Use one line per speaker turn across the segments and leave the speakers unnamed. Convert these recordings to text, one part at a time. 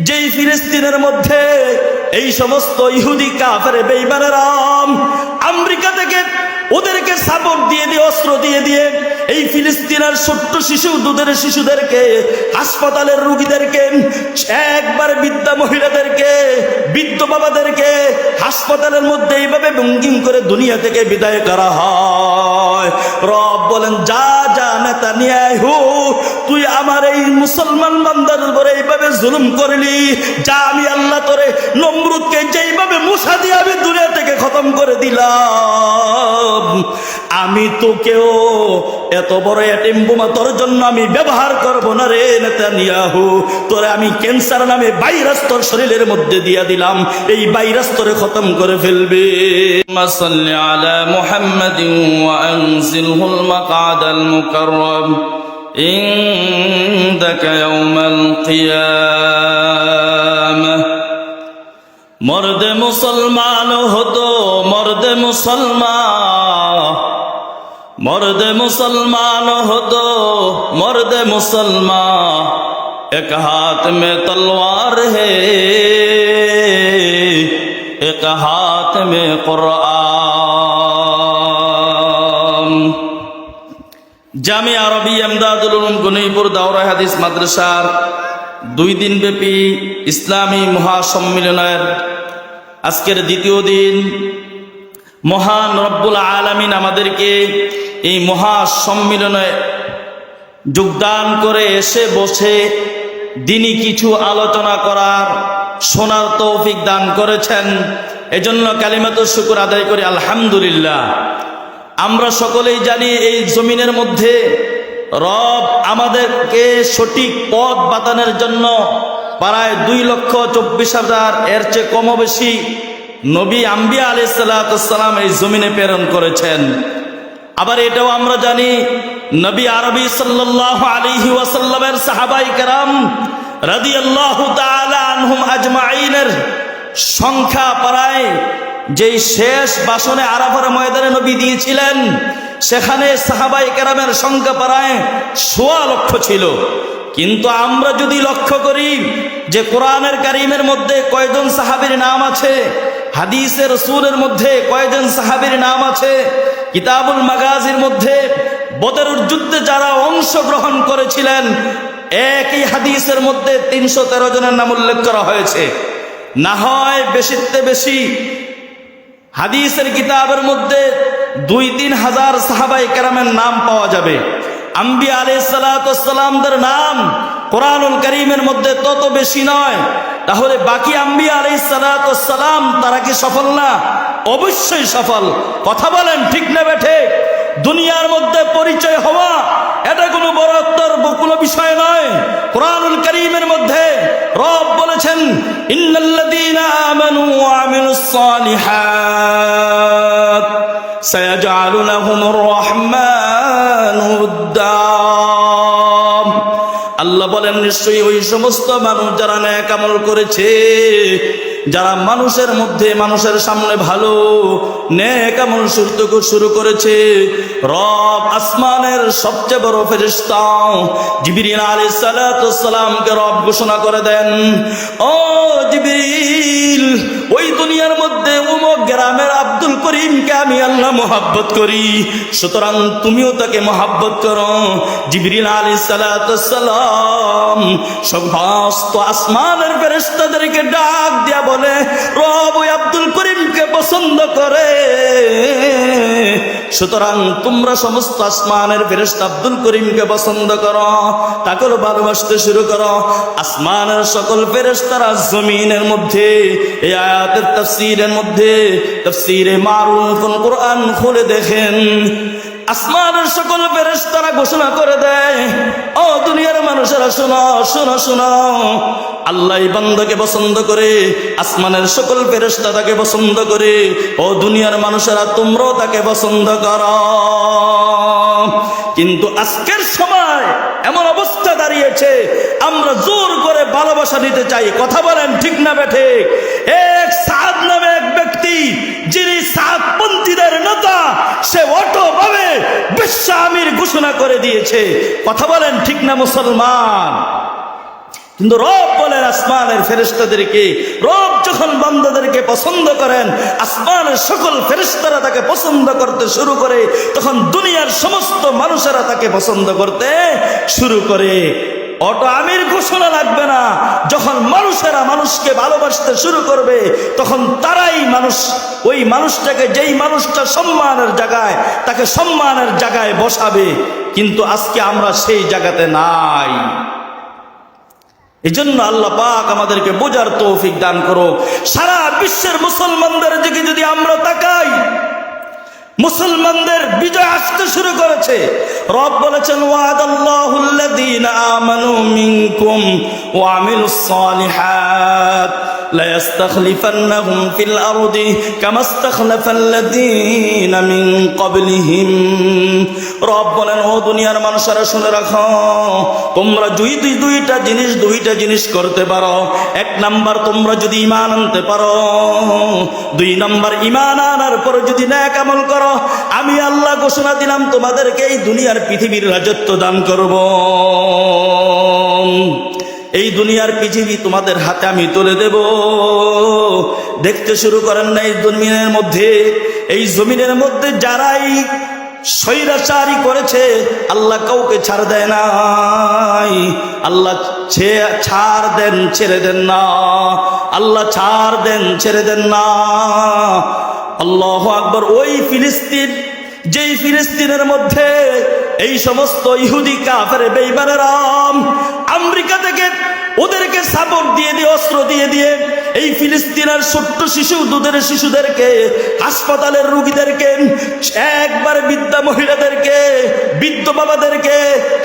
যেই ফিলিস্তিনের মধ্যে এই সমস্ত ইহুদি কাফের বেইমানেরাম আমেরিকা থেকে ওদেরকে সাপোর্ট দিয়ে দিয়ে, অস্ত্র দিয়ে দিয়ে এই ফিলিস্তিনের ছোট্ট শিশু, দুধের শিশুদেরকে, হাসপাতালের রুগীদেরকে, একবার বৃদ্ধা মহিলাদেরকে, বৃদ্ধ বাবাদেরকে হাসপাতালের মধ্যে এইভাবে ভঙ্গিম করে দুনিয়া থেকে বিদায় করা হয়। রব বলেন, যা যা নেতা নিয়ে হু, তুই আমার এই মুসলমান বান্দার উপরে এইভাবে জুলুম করলি, যা আমি আল্লাহ তোরে নমরুদকে যেইভাবে মুসা দিয়ে আমি দুনিয়া থেকে খতম করে দিলাম। আমি তোকেও এত বড় এটিম বোমা তোর জন্য আমি ব্যবহার করব না রে নেতানিয়াহু তোরে আমি ক্যান্সার নামে ভাইরাস তোর শরীরের মধ্যে দিয়া দিলাম এই ভাইরাস তোরে খতম করে ফেলবে
صل على محمد وأنزله المقعد المكرم عندك يوم القيامة মর্দ মুসলমান হতো মর্দ মুসলমান মর্দে মুসলমান হতো, মর্দে মুসলমান, এক হাত মে তলোয়ার হে, এক হাত মে জামি আরবি আমদাদুল উলুম দাওরা হাদিস মাদ্রাসার দুই দিন ব্যাপী ইসলামী মহাসম্মিলনের আজকের দ্বিতীয় দিন মহান রব্বুল আলামিন আমাদেরকে এই মহাসম্মিলনে যোগদান করে এসে বসে দিনই কিছু আলোচনা করার শোনার তৌফিক দান করেছেন। এজন্য কালিমাত শুকুর আদায় করি, আলহামদুলিল্লাহ। আমরা সকলেই জানি এই জমিনের মধ্যে রব আমাদেরকে সঠিক পথ বাতানের জন্য প্রায় দুই লক্ষ চব্বিশ হাজার এর চেয়ে কম বেশি নবী আম্বিয়া আলি সাল্লাম এই জমিনে প্রেরণ করেছেন। আবার এটাও আমরা জানি, নবী আরবি সাল্লাহ আলিহি ওয়াসাল্লামের সাহাবাই কারাম রাদি আল্লাহ আনহুম আজমাইনের সংখ্যা প্রায় যেই শেষ বাসনে আরাফার ময়দানে নবী দিয়েছিলেন, সেখানে সাহাবাই কেরামের সংখ্যা প্রায় সোয়া লক্ষ ছিল। কিন্তু আমরা যদি লক্ষ্য করি যে কোরআনের কারিমের মধ্যে কয়জন সাহাবীর নাম আছে হাদিসের সুরের মধ্যে কয়েকজন সাহাবীর নাম আছে। কিতাবুল মাগাজির মধ্যে বদরের যুদ্ধে যারা অংশগ্রহণ করেছিলেন, একই হাদিসের মধ্যে তিনশো তেরো জনের নাম উল্লেখ করা হয়েছে। না হয় বেশিতে বেশি হাদিসের কিতাবের মধ্যে দুই তিন হাজার সাহাবাই কেরামের নাম পাওয়া যাবে। আম্বি আলি সালাতামদের নাম কোরআনুল করিমের মধ্যে তত বেশি নয়। তাহলে বাকি আম্বি আলি সালাম, তারা কি সফল না? অবশ্যই সফল। কথা বলেন, ঠিক না বেঠে দুনিয়ার মধ্যে পরিচয় হওয়া, এটা কোনো বড়ত্বর কোনো বিষয় নয়। কোরআনুল করিমের মধ্যে রব বলেছেন, ইন্নাল্লাযীনা আমানু ওয়া আমিলুস আল্লাহ বলেন, নিশ্চয়ই ওই সমস্ত মানুষ যারা ন্যাক আমল করেছে, যারা মানুষের মধ্যে, মানুষের সামনে ভালো নেক আমল শুরু শুরু করেছে, রব আসমানের সবচেয়ে বড় ফেরিস্তা জিবিরিন আলী সালাতামকে রব ঘোষণা করে দেন, ও করিমকে আমি আল্লাহ মোহাব্বত করি। সুতরাং তুমিও তাকে মোহাব্বত করো। জিবরিল সালাতু সালাম সমস্ত আসমানের ফেরেশতাদেরকে ডাক দিয়া বলে, রব আব্দুল করিমকে পছন্দ করে। সুতরাং তোমরা সমস্ত আসমানের ফেরেশতা আব্দুল করিমকে পছন্দ করো। তাকে ভালোবাসতে শুরু করো। আসমানের সকল ফেরেশতারা জমিনের মধ্যে, এই আয়াতের তাফসীরের মধ্যে, তাফসীরে কোরআন খুলে দেখেন। আসমানের সকল ফেরেশতারা ঘোষণা করে দেয়, ও দুনিয়ার মানুষেরা আল্লাহ বান্দাকে পছন্দ করে, আসমানের সকল তাকে পছন্দ করে। ও দুনিয়ার মানুষেরা, তোমরাও তাকে পছন্দ করো। কিন্তু আজকের সময় এমন অবস্থা দাঁড়িয়েছে, আমরা জোর করে ভালোবাসা দিতে চাই। কথা বলেন ঠিক না বেঠে এক এক যিনি সাতপন্থীদের নেতা, সে অটো ভাবে বিশ্ব আমির ঘোষণা করে দিয়েছে। কথা বলেন ঠিক না, মুসলমান?
কিন্তু রব বলেন, আসমানের ফেরেস্তাদেরকে রব যখন বান্দাদেরকে পছন্দ করেন, আসমানের সকল ফেরিস্তারা তাকে পছন্দ করতে শুরু করে, তখন দুনিয়ার সমস্ত মানুষেরা তাকে পছন্দ করতে শুরু করে। অটো আমির ঘোষণা লাগবে না। যখন মানুষেরা মানুষকে ভালোবাসতে শুরু করবে, তখন তারাই মানুষ, ওই মানুষটাকে যেই মানুষটা সম্মানের জায়গায়, তাকে সম্মানের জায়গায় বসাবে। কিন্তু আজকে আমরা সেই জায়গাতে নাই। এই জন্য আল্লাহ পাক আমাদেরকে বোঝার তৌফিক দান করো সারা বিশ্বের মুসলমানদের দিকে যদি আমরা তাকাই মুসলমানদের বিজয় আসতে শুরু করেছে। রব বলেছেন ওয়াদাল্লাহুল্লাযীনা আমানু মিনকুম ওয়া আমিলুস সালিহাত। لا يستخلفنهم في الأرض كما استخلف الذين من قبلهم রব বলেন ও দুনিয়ার মানুষেরা শুনে রাখো তোমরা দুই দুই দুইটা জিনিস দুইটা জিনিস করতে পারো এক নাম্বার তোমরা যদি ইমান আনতে পারো দুই নাম্বার ইমান আনার পর যদি ন্যাক আমল করো আমি আল্লাহ ঘোষণা দিলাম তোমাদেরকে এই দুনিয়ার পৃথিবীর রাজত্ব দান করব এই দুনিয়ার পৃথিবী তোমাদের হাতে আমি তুলে দেব। দেখতে শুরু করেন না এই জমিনের মধ্যে। এই জমিনের মধ্যে যারাই স্বৈরাচারী করেছে, আল্লাহ কাউকে ছাড় দেয় নাই। আল্লাহ ছাড় দেন, ছেড়ে দেন না। আল্লাহ ছাড় দেন, ছেড়ে দেন না। আল্লাহ আকবর। ওই ফিলিস্তিন যেই ফিলিস্তিনের মধ্যে এই সমস্ত ইহুদি, কাফের বেইমানেরাম আমেরিকা থেকে ওদেরকে সাপোর্ট দিয়ে দিয়ে, অস্ত্র দিয়ে দিয়ে এই ফিলিস্তিনের ছোট্ট শিশু, দুধের শিশুদেরকে, হাসপাতালের রুগীদেরকে, একবার বৃদ্ধা মহিলাদেরকে, বৃদ্ধ বাবাদেরকে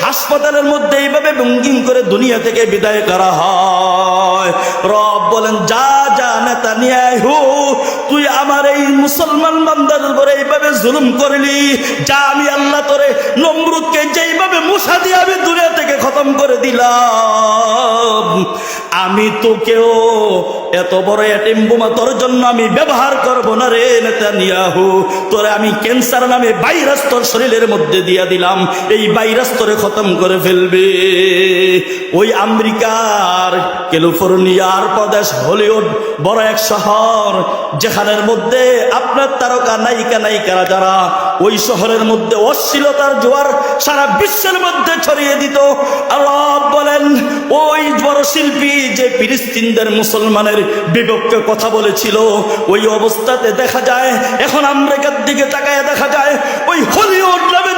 হাসপাতালের মধ্যে এইভাবে ভঙ্গিম করে দুনিয়া থেকে বিদায় করা হয়। রব বলেন, যা যা নেতা নিয়ে তুই আমার এই মুসলমান বান্দার উপরে এইভাবে জুলুম করলি, যা আমি আল্লাহ তোরে নমরুদকে যেইভাবে মুসা দিয়ে আমি দুনিয়া থেকে খতম করে দিলাম, আমি তোকেও এত বড় এটিম বোমা তোর জন্য আমি ব্যবহার করব না রে নেতানিয়াহু। তোরে আমি ক্যান্সার নামে ভাইরাস তোর শরীরের মধ্যে দিয়া দিলাম, এই ভাইরাস তোরে খতম করে ফেলবে। ওই আমেরিকার ক্যালিফোর্নিয়ার প্রদেশ হলিউড বড় এক শহর যেখানের মধ্যে আপনার তারকা, নায়িকা, নায়িকারা যারা, ওই শহরের মধ্যে অশ্লীলতার জোয়ার সারা বিশ্বের মধ্যে ছড়িয়ে দিত। আল্লাহ বলেন, ওই বড় শিল্পী যে ফিলিস্তিনদের মুসলমানের বিপক্ষে কথা বলেছিল, ওই অবস্থাতে দেখা যায়, এখন আমেরিকার দিকে তাকায় দেখা যায়, ওই হলিউড নামে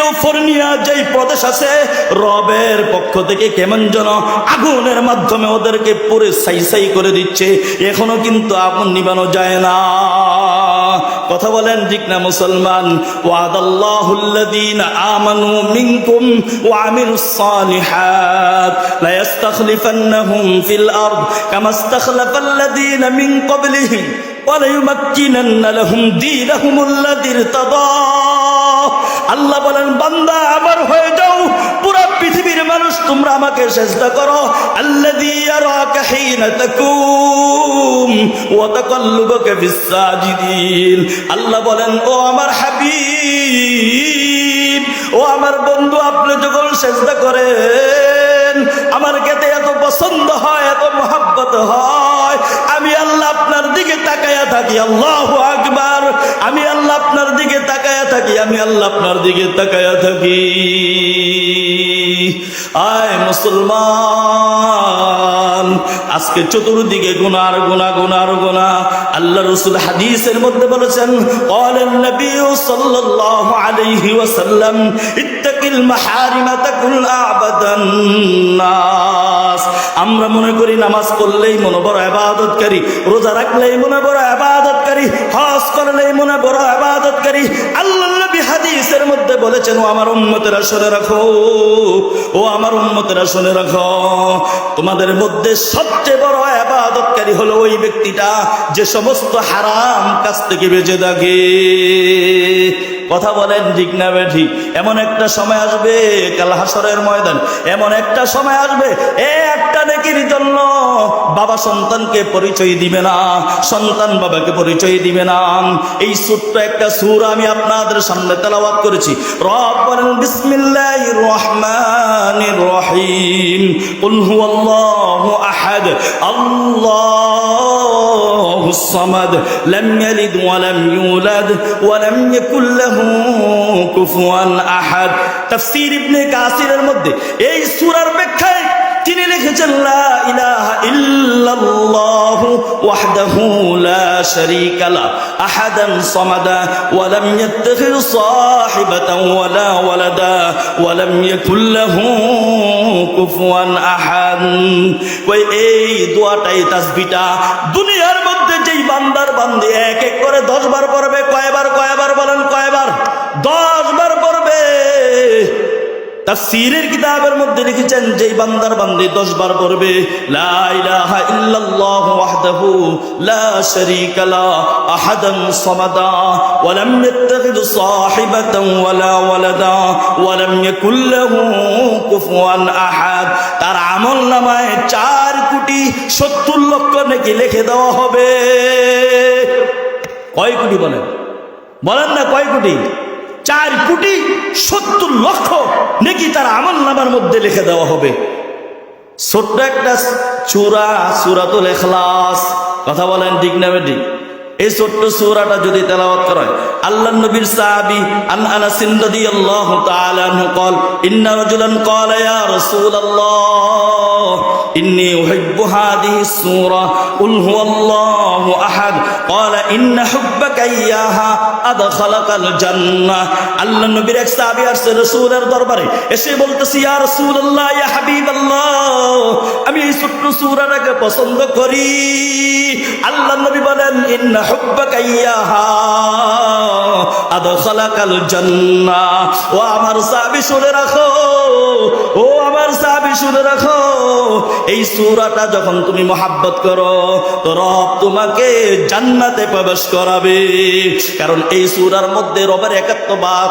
ক্যালিফোর্নিয়া যেই প্রদেশ আছে, রবের পক্ষ থেকে কেমন যেন আগুনের মাধ্যমে ওদেরকে পুরে সাই সাই করে দিচ্ছে। এখনও কিন্তু আগুন নিবানো যায় না। কথা বলেন ঠিক না, মুসলমান? ওয়াদাল্লাহুল্লাযীনা আমানু মিনকুম ওয়া আমিলুস সালিহাত। লা ইস্তাখলিফান্নাহুম ফিল আরদ কামা ইস্তাখলাফাল্লাযীনা মিন ক্বাবলিহিম। ওয়া লায়ুমাক্কিনান্না লাহুম দীনাহুমুল্লাযী ইরতাদা। আল্লাহ বলেন, বান্দা, আমার হয়ে যাও। পুরো পৃথিবীর মানুষ, তোমরা আমাকে চেষ্টা করো। আল্লাহ বলেন, ও আমার হাবিব, ও আমার বন্ধু, আপনি যখন চেষ্টা করেন, আমার কেতে পছন্দ হয়, এত মহাব্বত হয়। আমি আল্লাহ আপনার দিকে তাকায়া থাকি, আল্লাহ আকবার। আমি আল্লাহ আপনার দিকে তাকায়া থাকি, আমি আল্লাহ আপনার দিকে তাকায়া থাকি। আয় মুসলমান, আজকে চতুর্দিকে গুনার গুনা গুনার, গুনা। আল্লাহ রসুল হাদিসের মধ্যে বলেছেন কলেন নবী সাল্লাল্লাহু আলাইহি ওয়াসাল্লাম, ইত্তাকিল মাহারিমা তাকুল নামাজ, আমরা মনে করি নামাজ করলেই মনে বড় আবাদতকারী, রোজা রাখলেই মনে বড় আবাদতকারী, হজ করলেই মনে বড় আবাদতকারী, আল্লাহ হাদিসের মধ্যে বলেছেন, ও আমার উম্মতেরা শুনে রাখো, ও আমার উম্মতেরা শুনে রাখো। তোমাদের মধ্যে সবচেয়ে বড় আবাদতকারী হলো ওই ব্যক্তিটা যে সমস্ত হারাম কাছ থেকে বেঁচে থাকে। কথা বলেন ঠিক না ঠিক? এমন একটা সময় আসবে, কাল হাসরের ময়দান, এমন একটা সময় আসবে, একটা নেকির জন্য
বাবা সন্তানকে পরিচয় দিবে না, সন্তান বাবাকে পরিচয় দিবে না। এই ছোট্ট একটা সুর আমি আপনাদের সামনে তেলাওয়াত করেছি। রব বলেন বিসমিল্লাহির রহমানির রহিম। কুল হুয়াল্লাহু আহাদ। আল্লাহুস সামাদ। লাম ইয়ালিদ ওয়া লাম ইউলাদ। ওয়া লাম মধ্যে এই সূরার ব্যাখ্যায় তিনি লিখেছেন, লা ইলাহা ইল্লাল্লাহু ওয়াহদাহু লা শারীকা লা আহাদান সামাদা ওয়া লাম ইয়াত্তাখিয সাহিবাতান ওয়ালা ওয়ালাদা ওয়া লাম ইয়াকুল লাহু এই দোয়াটাই তাসবিহটা দুনিয়ার মধ্যে যেই বান্দার বান্দি এক এক করে দশ বার পড়বে, কয়বার কয়বার বলেন, কয়বার? দশ বার পড়বে তাফসীরের কিতাবের মধ্যে লিখেছেন, যেই বান্দার বান্দি দশ বার পড়বে, লা ইলাহা ইল্লাল্লাহ ওয়াহদাহু লা শারীকা লা আহাদান সামাদা, ওয়া লাম সাহিবাতান ওয়ালা ওয়ালাদা, ওয়া লাম ইয়াকুল লাহু কুফুয়ান আহাদ। তার আমলনামায় চার কোটি সত্তর লক্ষ নাকি লিখে দেওয়া হবে। কয় কোটি বলেন? বলেন না কয় কোটি? চার কোটি সত্তর লক্ষ নাকি তার আমল নামার মধ্যে লিখে দেওয়া হবে ছোট্ট একটা চূড়া সুরাতুল এখলাস কথা বলেন ঠিক না ঠিক এই ছোট্ট সূরাটা যদি তেলাওয়াত করা হয় আল্লাহ নবীর সাহাবী আন আনাস রাদিয়াল্লাহু তাআলা আনহু قال ان رجلا قال يا رسول الله اني احب هذه السوره قل هو الله احد قال ان حبك اياها ادخلك الجنه আল্লাহ নবীর এক সাহাবী আসছে রাসূলের দরবারে এসে বলতেছি ইয়া রাসূলুল্লাহ ইয়া হাবিবাল্লাহ আমি এই ছোট্ট সূরাটাকে পছন্দ করি আল্লাহ নবী বলেন ইন্না হুব্বাকা ইয়াহা আদখালাকাল জান্নাহ ও আমার সাহাবী শুনে রাখো ও আমার সাহাবী শুনে রাখো এই সুরাটা যখন তুমি মোহাব্বত করো, তো রব তোমাকে জান্নাতে প্রবেশ করাবে। কারণ এই সুরার মধ্যে রবের একাত্মবাদ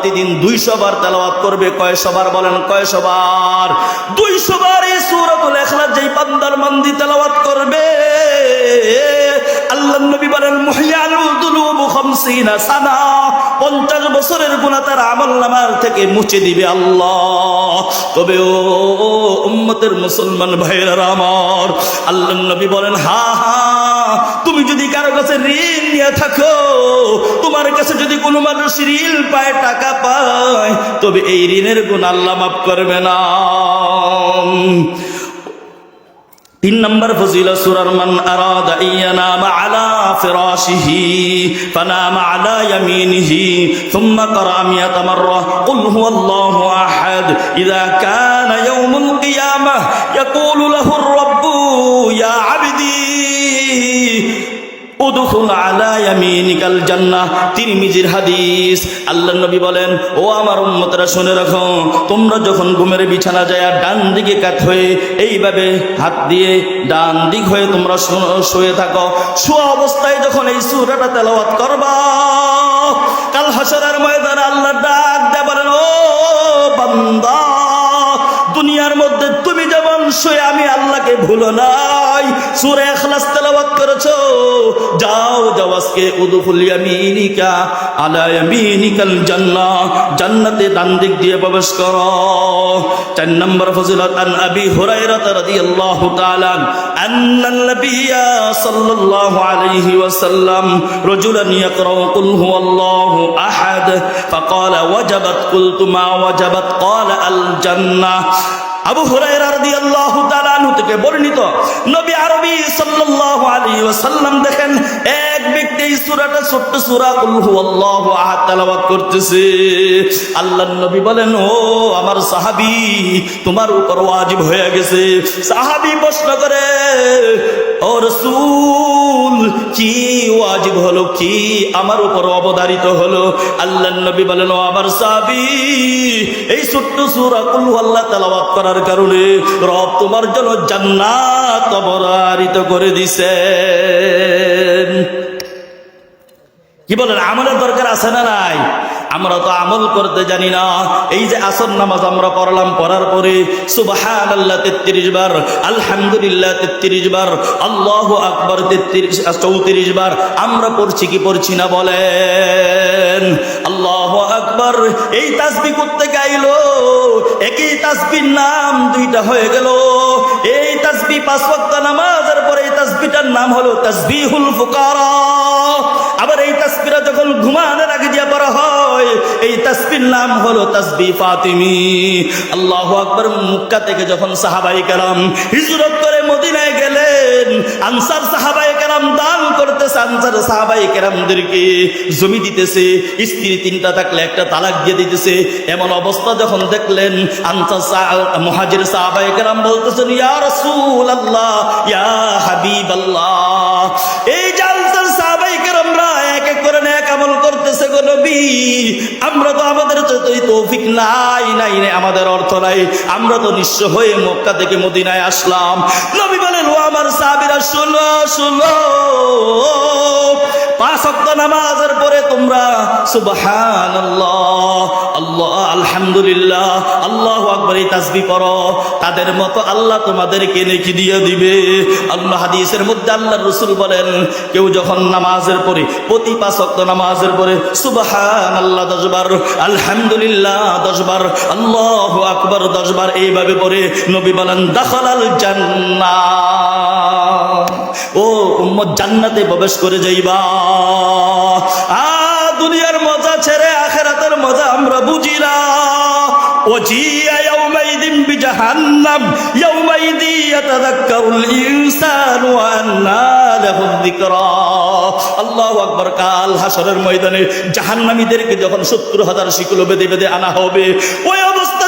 প্রতিদিন দুইশো বার তেলাওয়াত করবে, কয়শো বার বলেন, কয়শো বার? দুইশো বার এই সূরাতুল ইখলাস যেই বান্দার মান্দি তেলাওয়াত করবে। নবী বলেন খামসিনা সানা। 50 বছরের গুনাহ তার আমলনামার থেকে মুছে দিবে আল্লাহ। তবে ও উম্মতের মুসলমান ভাইয়েরা আমার আল্লাহ নবী বলেন, হা হা তুমি যদি কারও কাছে ঋণ নিয়ে থাকো, তোমার কাছে যদি কোনো মানুষ ঋণ পায়, টাকা পায়, তবে এই ঋণের গুণ আল্লাহ মাফ করবে না। তিন নম্বর ফজিলা সুরার মান আরাদা ইয়ানাম আলা ফিরাশিহি, ফানাম আলা ইয়ামিনিহি থুম্মা ক্বারা মিয়াত মাররা, কুল হুয়াল্লাহু আহাদ ইযা কানা ইয়াউমুল কিয়ামাহ ইয়াকুলু লাহু জান্নাহ, তিরমিজির হাদিস। আল্লাহ নবী বলেন, ও আমার উম্মতরা, শুনে রাখো, তোমরা যখন ঘুমের বিছানা যায় ডান দিকে কাত হয়ে এইভাবে হাত দিয়ে ডান দিক হয়ে তোমরা শুয়ে থাকো, শোয়া অবস্থায় যখন এই সূরাটা তেলাওয়াত করবা, কাল হাসরের ময়দানে আল্লাহ ডাক দেবেন ও বান্দা, দুনিয়ার মধ্যে তুমি যেমন শুয়ে আমি আল্লাহকে ভুলো নাই সুরে এখলাস তেলাওয়াত করেছো যাও যাও আজকে উদুফুল ইয়ামিনিকা আলা ইয়ামিনিকাল জান্নাহ জান্নাতে ডান দিক দিয়ে প্রবেশ করো চার নম্বর ফজিলত আন আবি হুরায়রা রাদিয়াল্লাহু তাআলা আন্নান নাবিয়্যা সাল্লাল্লাহু আলাইহি ওয়াসাল্লাম রাজুলান ইয়াকরাউ কুল হুয়াল্লাহু আহাদ فقال وجبت قلت ما وجبت قال الجنة আবু হুরায়রা বর্ণিত নবী আরবী সাল্লাল্লাহু আলাইহি
ওয়াসাল্লাম দেখেন এক এই সুরাটা ছোট্ট সুরা আহাদ তেলাওয়াত করতেছে। আল্লাহর নবী বলেন, ও আমার সাহাবি, তোমার উপর ওয়াজিব হয়ে গেছে। সাহাবী প্রশ্ন করে, ও রাসূল, কি ওয়াজিব হলো? কি আমার উপর অবধারিত হলো? আল্লাহর নবী বলেন, ও আমার সাহাবী, এই ছোট্ট সূরা কুল হুয়াল্লাহ তেলাওয়াত করার কারণে রব তোমার জন্য জান্নাত অবধারিত করে দিছেন। কি বলেন, আমলের দরকার আছে না নাই? আমরা তো আমল করতে জানি না। এই যে আসর নামাজ আমরা পড়লাম, পড়ার পরে সুবাহান আল্লাহ তেত্রিশ বার, আলহামদুলিল্লাহ তেত্রিশ বার, আল্লাহ আকবর তেত্রিশ, চৌত্রিশ বার, আমরা পড়ছি কি পড়ছি না বলেন? আল্লাহ আকবর, এই তাসবি করতে গাইলো, একই তাসবির নাম দুইটা হয়ে গেল। এই তাসবি পাঁচ নামাজের পরে এই তাসবিটার নাম হলো তাসবিহুল ফুকারা। আবার এই তাসবিরা যখন ঘুমানোর আগে দিয়া পড়া হয়, এই তাসবির নাম হলো তাসবি ফাতিমি। আল্লাহ আকবর মুক্কা থেকে যখন সাহাবাই কালাম হিজরত করে মদিনায় গেলেন, আনসার সাহাবাই কালাম দান করতেছে, আনসার সাহাবাই কেরামদেরকে জমি দিতেছে, স্ত্রী তিনটা থাকলে একটা তালাক দিয়ে দিতেছে। এমন অবস্থা যখন দেখলেন, আনসার মহাজির সাহাবাই কেরাম বলতেছেন, ইয়া রাসূল আল্লাহ ইয়া হাবিব আল্লাহ এই নবী, আমরা তো আমাদের তৌফিক নাই নাই নাই, আমাদের অর্থ নাই। আমরা তো নিঃস্ব হয়ে মক্কা থেকে মদিনায় আসলাম। নবী বলেন, ও আমার সাবিরা শুনো শুনো। পাঁচ ওয়াক্ত নামাজের পরে তোমরা সুবহানাল্লাহ, আল্লাহ, আলহামদুলিল্লাহ, আল্লাহু আকবার তাসবিহ করো তাদের মতো আল্লাহ তোমাদেরকে নেকি দিয়ে দিবে। আল্লাহ হাদিসের মধ্যে আল্লাহর রাসূল বলেন, কেউ যখন নামাজের পরে, প্রতি পাঁচ ওয়াক্ত নামাজের পরে সুবহানাল্লাহ দশবার আলহামদুলিল্লাহ দশবার আল্লাহু আকবার দশবার এইভাবে পরে নবী বলেন, দাখালাল জান্নাহ ও উম্মত জান্নাতে প্রবেশ করে যাইবা আ দুনিয়ার মজা ছেড়ে আখেরাতের মজা আমরা বুঝি না وجيء يومئذ بجهنم يومئذ يتذكر الإنسان وأنى له الذكرى আল্লাহু আকবার কাল হাসরের ময়দানে জাহান্নামীদেরকে যখন সত্তর হাজার শিকুলো বেঁধে বেঁধে আনা হবে ওই অবস্থাতে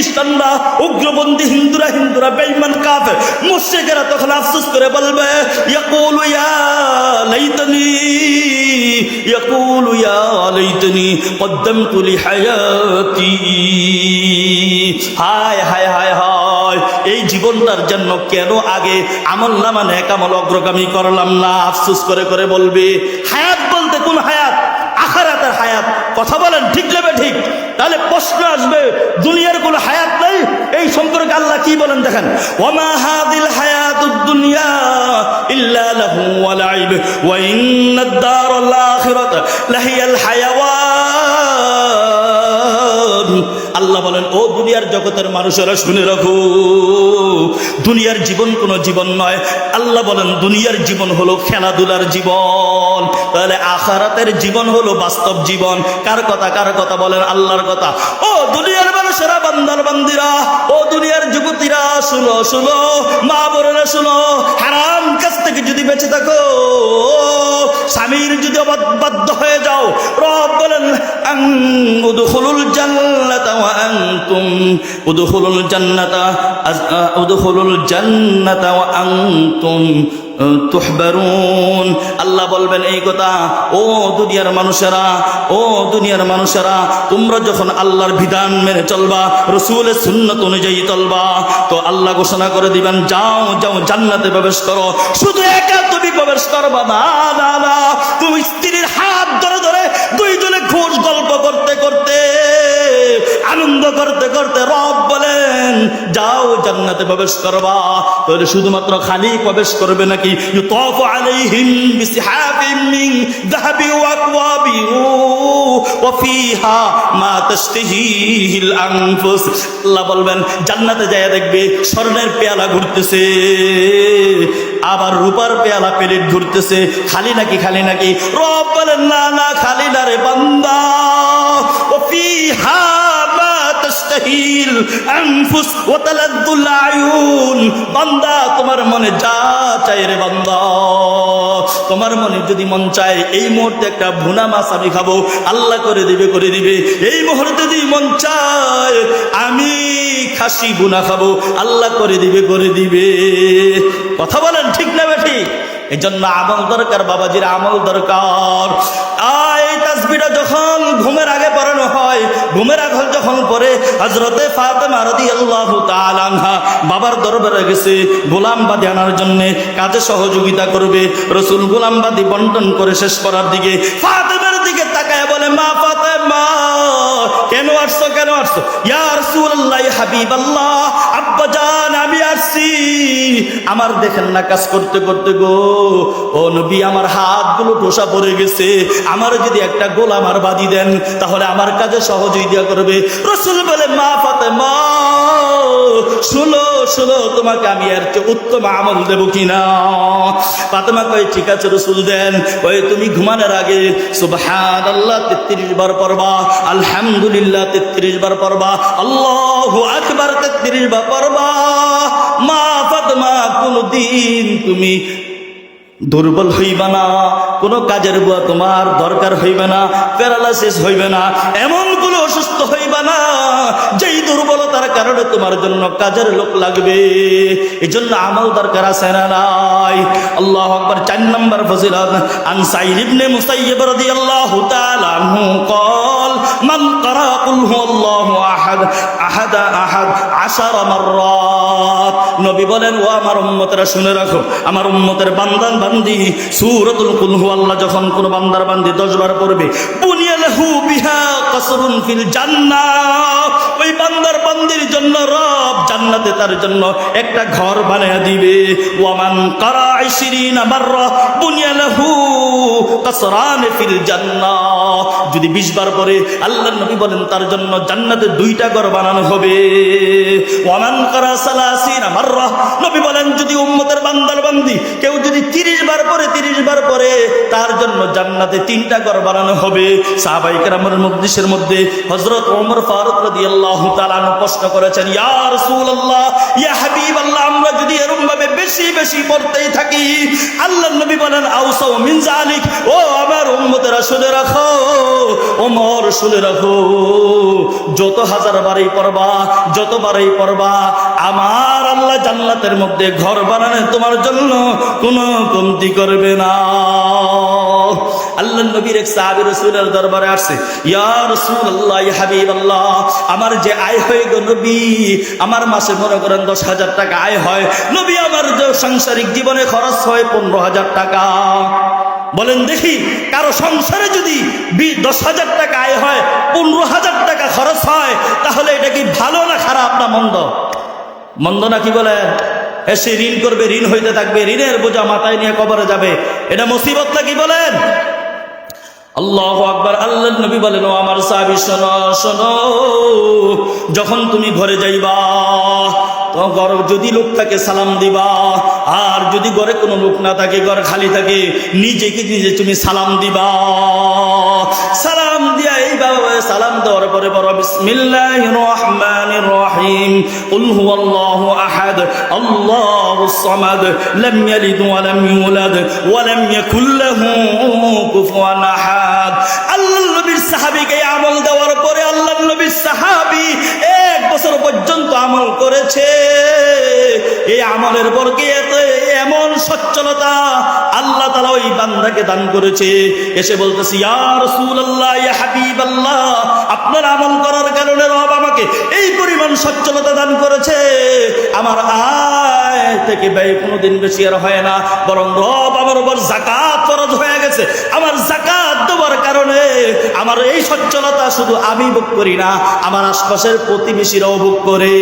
খ্রিস্টানরা উগ্রবন্দী হিন্দুরা হিন্দুরা বেঈমান, কাফের। মুশরিকেরা তখন আফসোস করে বলবে হায় হায় হায় হায়, এই জীবনটার জন্য কেন আগে আমল নামা নেক আমল অগ্রগামী করলাম না? আফসোস করে করে বলবে, হায়াত বলতে কোন হায়াত? আখারাতের হায়াত? কথা বলেন, ঠিক নেবে ঠিক? তাহলে প্রশ্ন আসবে, দুনিয়ার কোনো হায়াত নেই এই সম্পর্কে আল্লাহ কি বলেন দেখেন? ওমা হাদিল হায়াতুদ দুনিয়া ইল্লা লাহু ওয়া লাইব ওয়া ইন্নাদ দারাল আখিরাত লাহিয়াল হায়াওয়ান। আল্লাহ বলেন, ও দুনিয়ার জগতের মানুষেরা শুনে রাখো। দুনিয়ার জীবন কোনো জীবন নয়। আল্লাহ বলেন, দুনিয়ার জীবন হলো খেলাধুলার জীবন। তাহলে আখারাতের জীবন হলো বাস্তব জীবন। কার কথা কার কথা বলেন? আল্লাহর কথা। ও দুনিয়ার মানুষেরা, বান্দার বান্দিরা, ও দুনিয়ার যুবতীরা, শুনো শুনো, মা বোনেরা, শুনো, হারাম কাছ থেকে যদি বেঁচে থাকো, স্বামীর যদি বাধ্য হয়ে যাও, রব বলেন জান্নাতা ওয়া জান্নাতা উদখুলুল আল্লাহ বলবেন, এই কথা, ও দুনিয়ার মানুষেরা, ও দুনিয়ার মানুষেরা, তোমরা যখন আল্লাহর বিধান মেনে চলবা, রসুলের সুন্নত অনুযায়ী চলবা, তো আল্লাহ ঘোষণা করে দিবেন, যাও যাও, জান্নাতে প্রবেশ করো। শুধু একা তুমি প্রবেশ করবা না। তুমি স্ত্রীর হাত করতে করতে রব বলেন, যাও জান্নাতে প্রবেশ করবা। তাহলে শুধুমাত্র খালি প্রবেশ করবে নাকি? মা বলবেন, জান্নাতে যায় দেখবে স্বর্ণের পেয়ালা ঘুরতেছে, আবার রূপার পেয়ালা প্লেট ঘুরতেছে, খালি নাকি খালি নাকি? রব বলেন, না না, খালি না রে বান্দা, ও ফিহা তাশতাহিল আনফুস ওয়া আয়ুন। বান্দা, তোমার মনে যা চাই রে বান্দা। তোমার মনে যদি মন চায়, এই মুহূর্তে একটা ভুনা মাছ আমি খাব। আল্লাহ করে দিবে করে দিবে। এই মুহূর্তে যদি মন চায়, আমি খাসি বুনা খাব। আল্লাহ করে দিবে করে দিবে। কথা বলেন ঠিক না ঠিক এই জন্য আমল দরকার, বাবাজির আমল দরকার। আয় তাসবিটা যখন ঘুমের আগে পড়ানো হয় ঘুমের আগে যখন পরে হজরতে ফাতেমা বাবার দরবারে গেছে, গোলামবাদী আনার জন্যে কাজে সহযোগিতা করবে। রসুল গোলামবাদী বন্টন করে শেষ করার দিকে ফাতেমার দিকে তাকায় বলে, মা ফাতেমা, কেন আসছো কেন আসছো? ইয়া রাসূলুল্লাহ হাবিবাল্লাহ, আব্বা জান, আমি আসছি আমার দেখেন না কাজ করতে করতে গো। ও নবী, আমার হাতগুলো ঠোসা পড়ে গেছে। আমার যদি একটা গোল আমার বাদি দেন, তাহলে আমার কাজে সহযোগিতা করবে। রসুল বলে, মা ফাতেমা, শুনো শুনো, তোমাকে আমি চেয়ে উত্তম আমল দেবো কিনা? ফাতেমা কয়ে, ঠিক আছে রসুল, দেন। কয়ে, তুমি ঘুমানোর আগে সুবহান আল্লাহ তেত্রিশ বার পড়বা, আলহামদুলিল্লাহ তেত্রিশ বার পড়বা, আল্লাহ আকবার তেত্রিশ বার পড়বা, মা কোনোদিন তুমি দুর্বল হইবে না, কোনো কাজের বুয়া তোমার দরকার হইবে না, প্যারালাইসিস হইবে না, এমন কোনো অসুস্থ হইবে না, যেই দুর্বলতার কারণে তোমার জন্য কাজের লোক লাগবে। এই জন্য আমল দরকার আছে না নাই? আল্লাহ আকবার, চার নম্বর ফজিলত। আনসাইর ইবনে মুসাইয়্যিব রাদিয়াল্লাহু তাআলা আনহু من قرأ قل هو الله احد احد احد عشر مرات নবী বলেন ও আমার উম্মতেরা শুনে রাখো আমার উম্মতের বান্দান বান্দি সূরাতুল কুল হু আল্লাহ যখন কোন বান্দার বান্দি 10 বার পড়বে বুনিয়ালাহু বিহা কসরুন ফিল জান্নাহ ওই বান্দার বান্দির জন্য, রব জান্নাতে তার জন্য একটা ঘর বানিয়ে দিবে। ওয়ামান কারা 20 মাররা বুনিয়ালাহু কসরান ফিল জান্নাহ যদি 20 বার পরে আল্লাহর নবী বলেন, তার জন্য জান্নাতে দুইটা ঘর বানানো হবে। ওয়ামান কারা সালাসিনা মাররা, নবী বলেন, যদি উম্মতের বান্দার বান্দি, কেউ যদি 30 বার পরে 30 বার পরে তার জন্য জান্নাতে তিনটা ঘর বানানো হবে। সাহাবাই কেরামের মজলিসের মধ্যে হযরত ওমর ফারুক তাআলা আনহু প্রশ্ন করেছেন, ইয়া রাসূলুল্লাহ, ইয়া হাবিবাল্লাহ, আমরা যদি এরকম ভাবে বেশি বেশি পড়তেই থাকি, আল্লাহর নবী বলেন আউসাউ মিন জালিক ও আমার উম্মতেরা শুনে রাখো, ওমর শুনে রাখো, যত হাজার বারই পড়বা, যত বারই পড়বা, আমার আল্লাহ জান্নাতের মধ্যে ঘর বানানো তোমার জন্য কোনো কমতি করবে না। আল্লাহ নবীর এক সাহাবী রাসূলের দরবারে আসছে, ইয়া রাসূলুল্লাহ, ইয়া হাবিবাল্লাহ, আমার যে আয় হয় গো নবী, আমার মাসে মনে করেন দশ হাজার টাকা আয় হয়। নবী, আমার যে সাংসারিক জীবনে খরচ হয় পনেরো হাজার টাকা। বলেন দেখি, কারও সংসারে যদি দশ হাজার টাকা আয় হয়, পনেরো হাজার টাকা খরচ হয়, তাহলে এটা কি ভালো না খারাপ না মন্দ? মন্দ না কি বলে? সে ঋণ করবে, ঋণ হইতে থাকবে, ঋণের বোঝা মাথায় নিয়ে কবরে যাবে। এটা মুসিবত না কি বলেন? আল্লাহ আকবার আল্লাহ নবী বলেন, ও আমার সাহাবি, শোনো শোনো, যখন তুমি ঘরে যাইবা, তো ঘর যদি লোক থাকে সালাম দিবা, আর যদি ঘরে কোনো লোক না থাকে, ঘর খালি থাকে, নিজেকে নিজে তুমি সালাম দিবা। সালাম দিয়া এইভাবে সালাম দেওয়ার পরে বড় বিসমিল্লাহির রহমানির রহিম। কুল হুয়াল্লাহু আহাদ আল্লাহুস সামাদ, লাম ইয়ালিদ ওয়া লাম ইউলাদ, ওয়া লাম ইয়াকুল লাহু কুফুয়ান আহাদ। নবীর সাহাবীকে আমল দেওয়ার পরে আল্লাহর নবীর সাহাবী এক বছর পর্যন্ত আমল করেছে। এই আমলের বরকে এমন সচ্ছলতা আল্লাহ তালা ওই বান্দাকে দান করেছে। এসে বলতেছি, ইয়া রাসূলুল্লাহ, ইয়া হাবিবাল্লাহ, আপনার আমল করার কারণে রব আমাকে এই পরিমাণ সচ্ছলতা দান করেছে। আমার আয় থেকে ব্যয় কোনোদিন বেশি আর হয় না, বরং রব আমার উপর জাকাত ফরজ হয়ে গেছে। আমার জাকাত দেওয়ার কারণে আমার এই সচ্ছলতা শুধু আমি ভোগ করি না, আমার আশপাশের প্রতিবেশীরাও ভোগ করে।